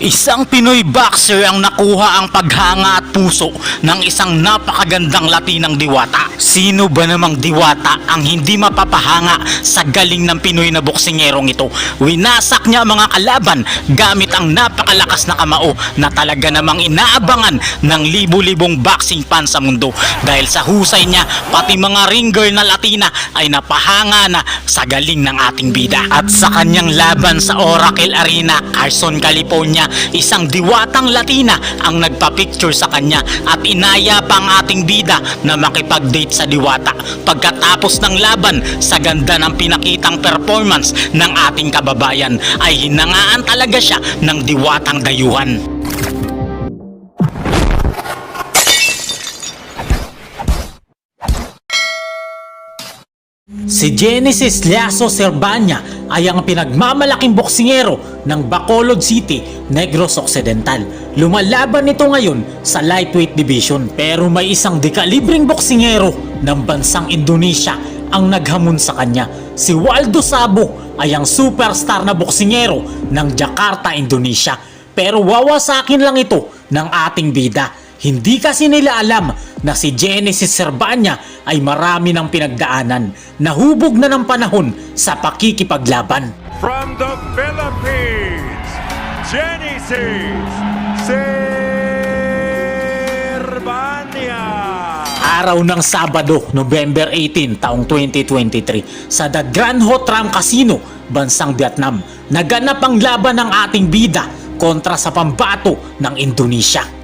Isang Pinoy boxer ang nakuha ang paghanga at puso ng isang napakagandang Latinang diwata. Sino ba namang diwata ang hindi mapapahanga sa galing ng Pinoy na boksingerong ito? Winasak niya mga kalaban gamit ang napakalakas na kamao na talaga namang inaabangan ng libu-libong boxing fan sa mundo. Dahil sa husay niya, pati mga ringer na Latina ay napahanga na sa galing ng ating bida. At sa kanyang laban sa Oracle Arena, Carson, California, isang diwatang Latina ang nagpa-picture sa kanya at inaya pa ang ating bida na makipag-date sa diwata. Pagkatapos ng laban, sa ganda ng pinakitang performance ng ating kababayan, ay hinangaan talaga siya ng diwatang dayuhan. Si Genesis Liaso Serbania ay ang pinagmamalaking boksingero ng Bacolod City, Negros Occidental. Lumalaban ito ngayon sa lightweight division pero may isang dekalibreng boksingero ng bansang Indonesia ang naghamon sa kanya. Si Waldo Sabo ay ang superstar na boksingero ng Jakarta, Indonesia. Pero wawasakin lang ito ng ating bida. Hindi kasi nila alam na si Genesis Serbania ay marami ng pinagdaanan. Nahubog na ng panahon sa pakikipaglaban. From the Philippines, Genesis Serbania. Araw ng Sabado, November 18, taong 2023, sa The Grand Hot Ram Casino, bansang Vietnam, naganap ang laban ng ating bida kontra sa pambato ng Indonesia.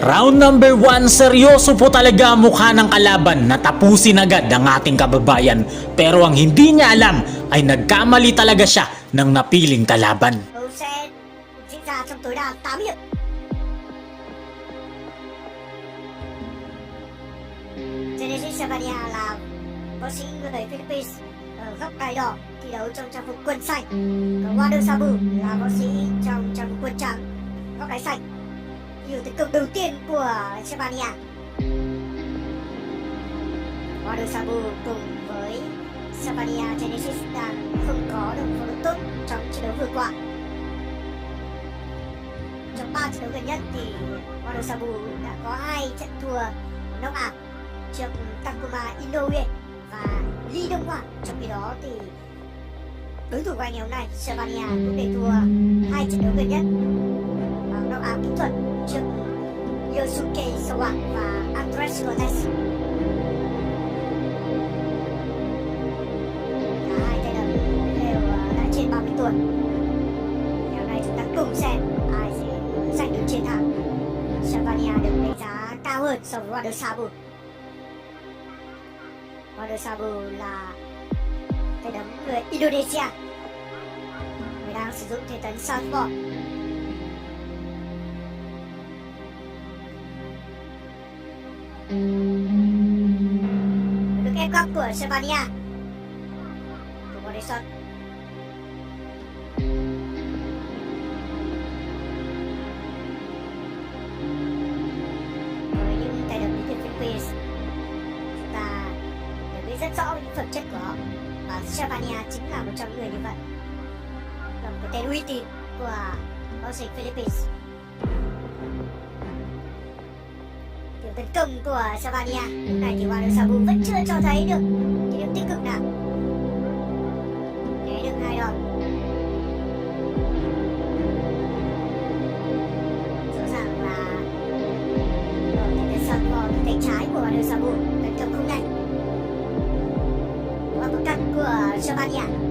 Round number 1, seryoso po talaga mukha ng kalaban na tapusin agad ang ating kababayan. Pero ang hindi niya alam ay nagkamali talaga siya ng napiling kalaban. Đấu sẽ diễn ra trong tối đa 8 hiệp. Genesis Savania là võ sĩ người Philippines ở góc cài. Nhiều tấn công đầu tiên của Serbia, Wader Sabu cùng với Savania Genesis đang không có được phong độ tốt trong trận đấu vừa qua. Trong 3 trận đấu gần nhất thì Wado Sabu đã có hai trận thua knock out trước Takuma Inoue và Lee Dong Hwan. Trong khi đó thì đối thủ của anh ngày hôm nay Savania cũng để thua hai trận đấu gần nhất bằng knock out kỹ thuật chức Yosuke, Sawa, và Andres Gomez. Cả hai tay đấm đều ờ, đã trên 30 tuổi. Ngày hôm nay chúng ta cùng xem ai sẽ giành được chiến thắng. Savania được đánh giá cao hơn so với Wonder Sabu. Wonder Sabu là tay đấm người Indonesia. Người đang sử dụng thế tấn Southpaw. Được ép góc của Savania. Của Morrison. với những tài đấm đến từ Philippines chúng ta đều biết rất rõ về những phẩm chất của họ và Savania à chính là một trong những người như vậy là một cái tên uy tín của bóng sĩ Philippines tấn công của Savania. Lúc này, thì Wader Sabu vẫn chưa cho thấy được những điểm tích cực nào. Để được hai đòn rõ ràng là đội thì đất sân vào cái tay trái của Wader Sabu tấn công không nhanh. Và một cắt của Savania.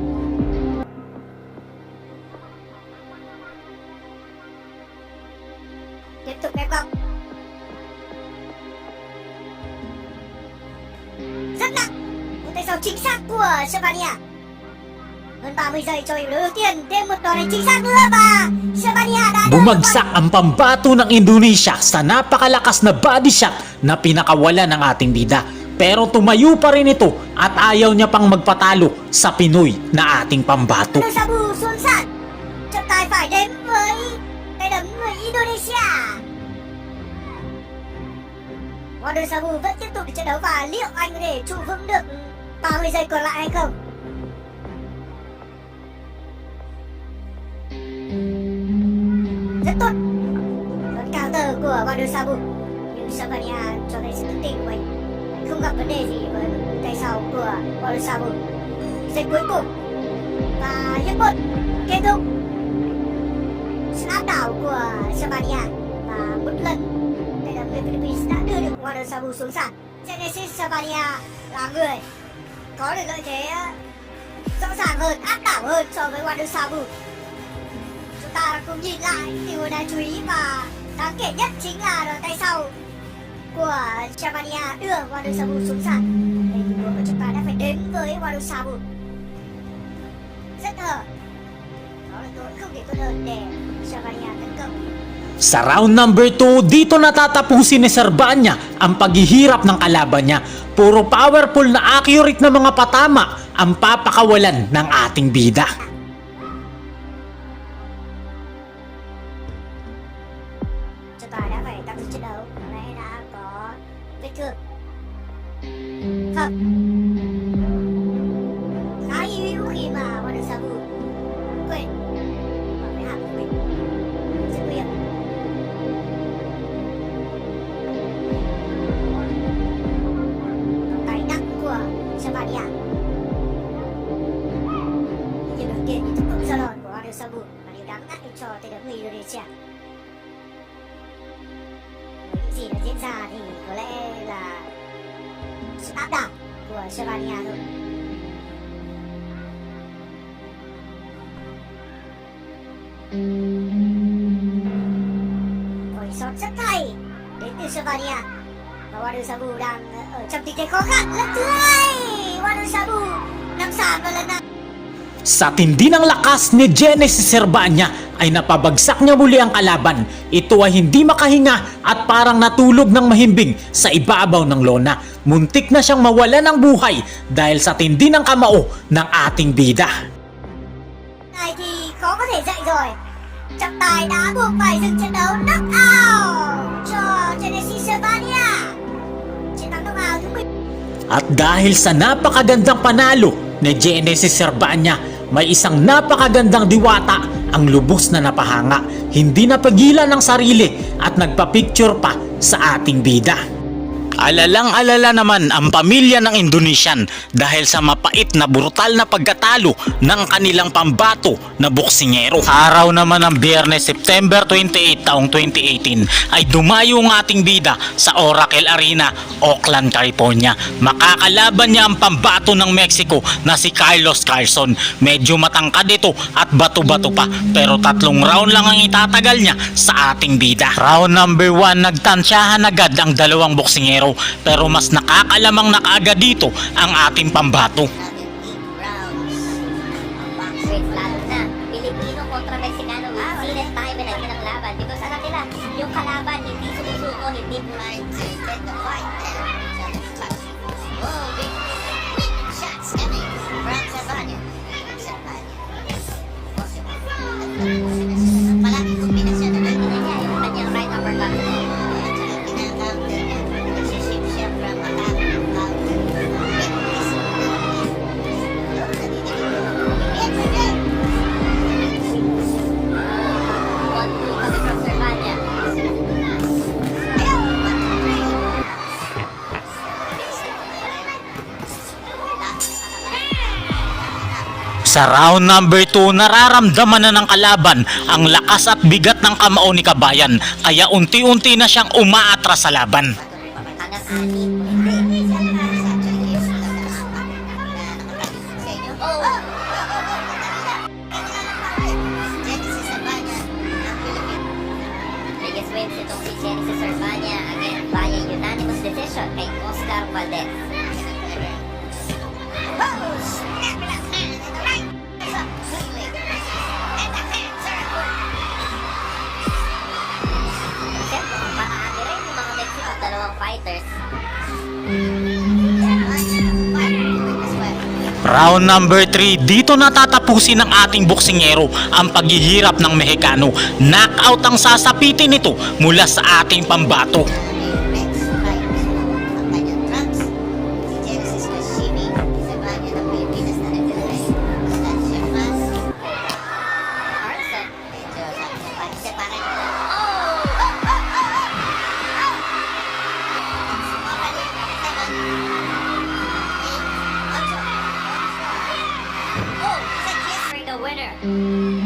Nặng một tay sau chính xác của Savania Hơn 30 giây cho hiệp đấu đầu tiên, thêm một đòn đánh chính xác nữa và Shibania đã Bumagsak ang pambato ng Indonesia sa napakalakas na body shot na pinakawala ng ating bida. Pero tumayo pa rin ito at ayaw niya pang magpatalo sa Pinoy na ating pambato. Đưa Sabu xuống sàn Trọng tài phải đến với tay đấm người Indonesia Wonder Sabu vẫn tiếp tục trận đấu và liệu anh có thể trụ vững được 30 giây còn lại hay không? Rất tốt. Đón tờ của Wonder Sabu Nhưng Savania cho thấy sự tự tin của mình. Không gặp vấn đề gì với tay sau của Wonder Sabu Giây cuối cùng. Và hiệp một. Kết thúc. Sự áp đảo của Sabania và một lần người Philippines đã đưa được Wander Sabu xuống sàn Genesis Sabania là người có được lợi thế rõ ràng hơn áp đảo hơn so với Wander Sabu chúng ta cùng nhìn lại điều đáng chú ý và đáng kể nhất chính là đòn tay sau của Sabania đưa Wander Sabu xuống sàn đây tình huống của chúng ta đã phải đến với Wander Sabu rất hở đó là tôi không thể tốt hơn để Savania tấn công Sa round number 2, dito natatapusin ni Serbanya ang paghihirap ng kalaban niya. Puro powerful na accurate na mga patama ang papakawalan ng ating bida. trọng tài đã phải tạm dừng đấm với những gì đã diễn ra thì có lẽ là sự áp đảo của Serbia thôi Rồi sót rất hay đến từ Serbia và Wadu Sabu đang ở trong tình thế khó khăn. Lần thứ hai, Wadu Sabu nằm sàn vào lần này. Sa tindi ng lakas ni Genesis Serbanya ay napabagsak niya muli ang kalaban. Ito ay hindi makahinga at parang natulog ng mahimbing sa ibabaw ng lona. Muntik na siyang mawala ng buhay dahil sa tindi ng kamao ng ating bida. này thì khó có thể dậy rồi trọng tài đã buộc phải dừng trận đấu knock out cho Genesis Savania chiến thắng knock out thứ 10 At dahil sa napakagandang panalo ni Genesis Serbanya, may isang napakagandang diwata ang lubos na napahanga. Hindi napagilan ng sarili at nagpa-picture pa sa ating bida. Alalang-alala naman ang pamilya ng Indonesian dahil sa mapait na brutal na pagkatalo ng kanilang pambato na boksingero. Araw naman ng Biyernes, September 28 taong 2018 ay dumayo ang ating bida sa Oracle Arena, Oakland, California. Makakalaban niya ang pambato ng Mexico na si Carlos Carson. Medyo matangkad ito at bato-bato pa pero tatlong round lang ang itatagal niya sa ating bida. Round number 1, nagtansyahan agad ang dalawang boksingero pero mas nakakalamang na kaagad dito ang ating pambato. Sa round number 2, nararamdaman na ng kalaban ang lakas at bigat ng kamao ni Kabayan kaya unti-unti na siyang umaatras sa laban. Ani, hindi. Round number 3, dito natatapusin ng ating boksingero ang paghihirap ng Mexicano. Knockout ang sasapitin nito mula sa ating pambato.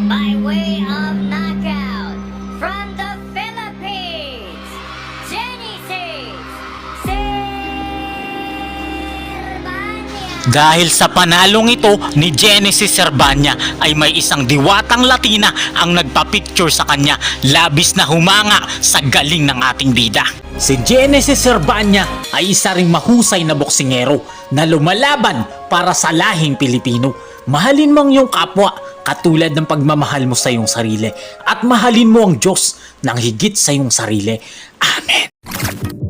By way of knockout from the Philippines, Genesis Serbania. Dahil sa panalong ito ni Genesis Serbanya ay may isang diwatang Latina ang nagpa-picture sa kanya labis na humanga sa galing ng ating bida. Si Genesis Serbanya ay isa ring mahusay na boksingero na lumalaban para sa lahing Pilipino. Mahalin mo ang iyong kapwa katulad ng pagmamahal mo sa iyong sarili at mahalin mo ang Diyos ng higit sa iyong sarili. Amen.